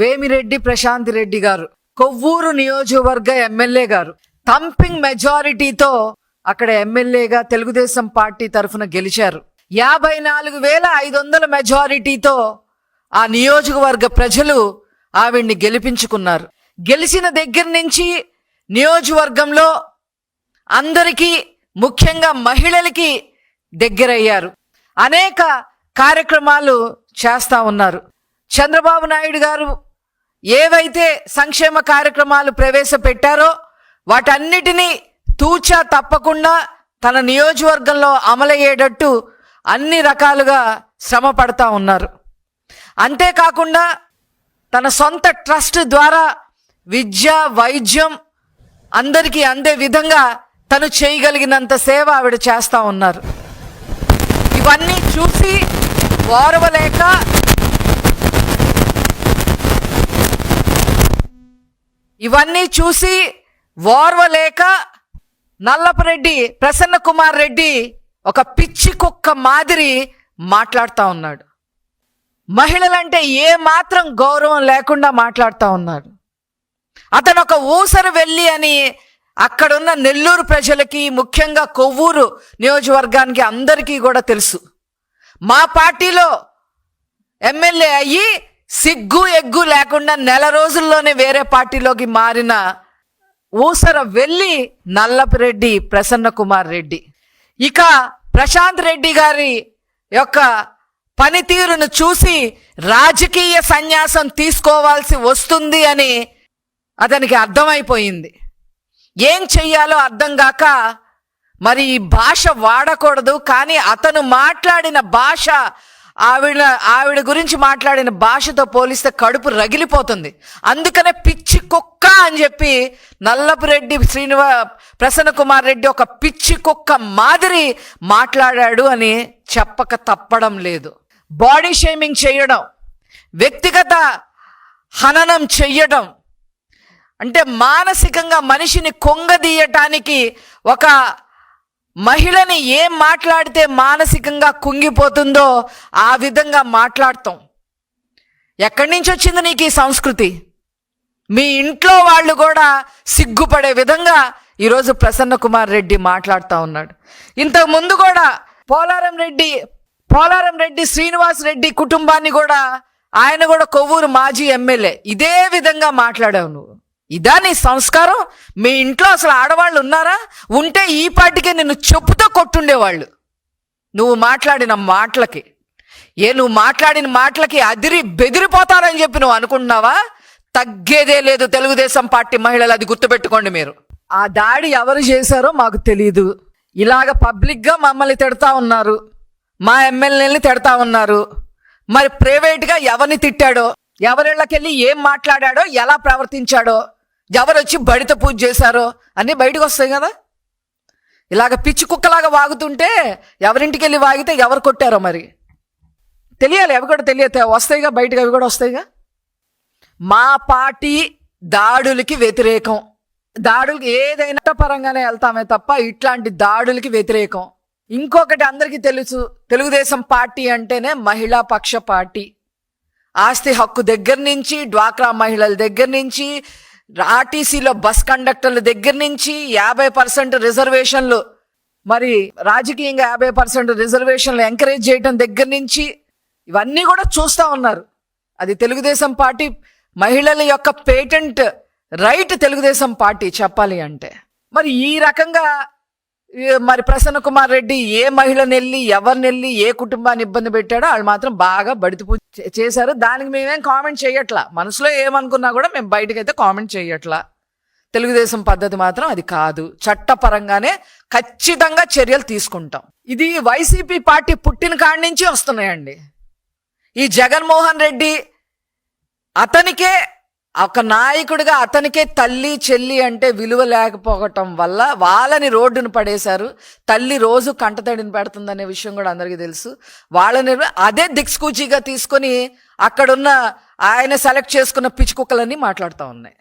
వేమిరెడ్డి ప్రశాంత్ రెడ్డి గారు కొవ్వూరు నియోజకవర్గ ఎమ్మెల్యే గారు. థంపింగ్ మెజారిటీతో అక్కడ ఎమ్మెల్యేగా తెలుగుదేశం పార్టీ తరఫున గెలిచారు. యాభై నాలుగు వేల ఐదు వందల మెజారిటీతో ఆ నియోజకవర్గ ప్రజలు ఆవిడ్ని గెలిపించుకున్నారు. గెలిచిన దగ్గర నుంచి నియోజకవర్గంలో అందరికీ ముఖ్యంగా మహిళలకి దగ్గరయ్యారు. అనేక కార్యక్రమాలు చేస్తా ఉన్నారు. చంద్రబాబు నాయుడు గారు ఏవైతే సంక్షేమ కార్యక్రమాలు ప్రవేశపెట్టారో వాటన్నిటినీ తూచా తప్పకుండా తన నియోజకవర్గంలో అమలయ్యేటట్టు అన్ని రకాలుగా శ్రమ పడతా ఉన్నారు. అంతేకాకుండా తన సొంత ట్రస్ట్ ద్వారా విద్య వైద్యం అందరికీ అందే విధంగా తను చేయగలిగినంత సేవ ఆవిడ చేస్తా ఉన్నారు. ఇవన్నీ చూసి ఓర్వలేక ఇవన్నీ చూసి ఓర్వలేక నల్లపరెడ్డి ప్రసన్న కుమార్ రెడ్డి ఒక పిచ్చి కుక్క మాదిరి మాట్లాడుతూ ఉన్నాడు. మహిళలంటే ఏ మాత్రం గౌరవం లేకుండా మాట్లాడుతూ ఉన్నాడు అతను ఒక ఊసరు వెళ్ళి అని అక్కడున్న నెల్లూరు ప్రజలకి ముఖ్యంగా కొవ్వూరు నియోజకవర్గానికి అందరికీ కూడా తెలుసు. మా పార్టీలో ఎమ్మెల్యే అయ్యి సిగ్గు ఎగ్గు లేకుండా నెల రోజుల్లోనే వేరే పార్టీలోకి మారిన ఊసర వెళ్ళి నల్లపిరెడ్డి ప్రసన్న కుమార్ రెడ్డి. ఇక ప్రశాంత్ రెడ్డి గారి యొక్క పనితీరును చూసి రాజకీయ సన్యాసం తీసుకోవాల్సి వస్తుంది అని అతనికి అర్థమైపోయింది. ఏం చెయ్యాలో అర్థం కాక మరి ఈ భాష వాడకూడదు కానీ అతను మాట్లాడిన భాష ఆవిడ ఆవిడ గురించి మాట్లాడిన భాషతో పోలిస్తే కడుపు రగిలిపోతుంది. అందుకనే పిచ్చి కుక్క అని చెప్పి నల్లపురెడ్డి శ్రీనివా ప్రసన్న కుమార్ రెడ్డి ఒక పిచ్చి కుక్క మాదిరి మాట్లాడాడు అని చెప్పక తప్పడం లేదు. బాడీ షేమింగ్ చేయడం వ్యక్తిగత హననం చెయ్యడం అంటే మానసికంగా మనిషిని కొంగదీయటానికి ఒక మహిళని ఏం మాట్లాడితే మానసికంగా కుంగిపోతుందో ఆ విధంగా మాట్లాడతాం. ఎక్కడి నుంచి వచ్చింది నీకు ఈ సంస్కృతి? మీ ఇంట్లో వాళ్ళు కూడా సిగ్గుపడే విధంగా ఈరోజు ప్రసన్న కుమార్ రెడ్డి మాట్లాడుతూ ఉన్నాడు. ఇంతకు ముందు కూడా పోలారం రెడ్డి పోలారం రెడ్డి శ్రీనివాస్ రెడ్డి కుటుంబాన్ని కూడా ఆయన కూడా కొవ్వూరు మాజీ ఎమ్మెల్యే. ఇదే విధంగా మాట్లాడావు నువ్వు. ఇదా నీ సంస్కారం? మీ ఇంట్లో అసలు ఆడవాళ్ళు ఉన్నారా? ఉంటే ఈ పాటికే నిన్ను చెప్పుతో కొట్టుండేవాళ్ళు. నువ్వు మాట్లాడిన మాటలకి ఏ నువ్వు మాట్లాడిన మాటలకి అదిరి బెదిరిపోతారని చెప్పి నువ్వు అనుకుంటున్నావా? తగ్గేదే లేదు తెలుగుదేశం పార్టీ మహిళలు అది గుర్తుపెట్టుకోండి మీరు. ఆ దాడి ఎవరు చేశారో మాకు తెలియదు ఇలాగ పబ్లిక్గా మమ్మల్ని తిడతా ఉన్నారు. మా ఎమ్మెల్యేని తిడతా ఉన్నారు. మరి ప్రైవేట్గా ఎవరిని తిట్టాడో ఎవరిళ్ళకెళ్ళి ఏం మాట్లాడాడో ఎలా ప్రవర్తించాడో ఎవరు వచ్చి బడిత పూజ చేశారో? అన్నీ బయటకు వస్తాయి కదా. ఇలాగ పిచ్చి కుక్కలాగా వాగుతుంటే ఎవరింటికి వెళ్ళి వాగితే ఎవరు కొట్టారో మరి? తెలియాలి అవి కూడా తెలియదు వస్తాయిగా బయటకు అవి కూడా వస్తాయిగా? మా పార్టీ దాడులకి వ్యతిరేకం. దాడులకి ఏదైనా పరంగానే వెళ్తామే తప్ప ఇట్లాంటి దాడులకి వ్యతిరేకం. ఇంకొకటి అందరికీ తెలుసు తెలుగుదేశం పార్టీ అంటేనే మహిళా పక్ష పార్టీ. ఆస్తి హక్కు దగ్గర నుంచి డ్వాక్రా మహిళల దగ్గర నుంచి ఆర్టీసీలో బస్ కండక్టర్ల దగ్గర నుంచి యాభై పర్సెంట్ రిజర్వేషన్లు. మరి రాజకీయంగా యాభై పర్సెంట్ రిజర్వేషన్లు ఎంకరేజ్ చేయడం దగ్గర నుంచి ఇవన్నీ కూడా చూస్తూ ఉన్నారు. అది తెలుగుదేశం పార్టీ మహిళల యొక్క పేటెంట్ రైట్ తెలుగుదేశం పార్టీ చెప్పాలి అంటే. మరి ఈ రకంగా మరి ప్రసన్న కుమార్ రెడ్డి ఏ మహిళని వెళ్ళి ఎవరిని వెళ్ళి ఏ కుటుంబాన్ని ఇబ్బంది పెట్టాడో వాళ్ళు మాత్రం బాగా బడితి పూజ చేశారు. దానికి మేమేం కామెంట్ చేయట్లా. మనసులో ఏమనుకున్నా కూడా మేము బయటకైతే కామెంట్ చేయట్లా. తెలుగుదేశం పద్ధతి మాత్రం అది కాదు. చట్టపరంగానే ఖచ్చితంగా చర్యలు తీసుకుంటాం. ఇది వైసీపీ పార్టీ పుట్టిన కాడి నుంచి వస్తున్నాయండి. ఈ జగన్మోహన్ రెడ్డి అతనికే ఒక నాయకుడిగా అతనికే తల్లి చెల్లి అంటే విలువ లేకపోవటం వల్ల వాళ్ళని రోడ్డును పడేశారు. తల్లి రోజు కంటతడిని పెడుతుందనే విషయం కూడా అందరికీ తెలుసు. వాళ్ళని అదే దిక్స్కూచిగా తీసుకొని అక్కడున్న ఆయన సెలెక్ట్ చేసుకున్న పిచ్చి కుక్కలన్నీ మాట్లాడుతూ ఉన్నాయి.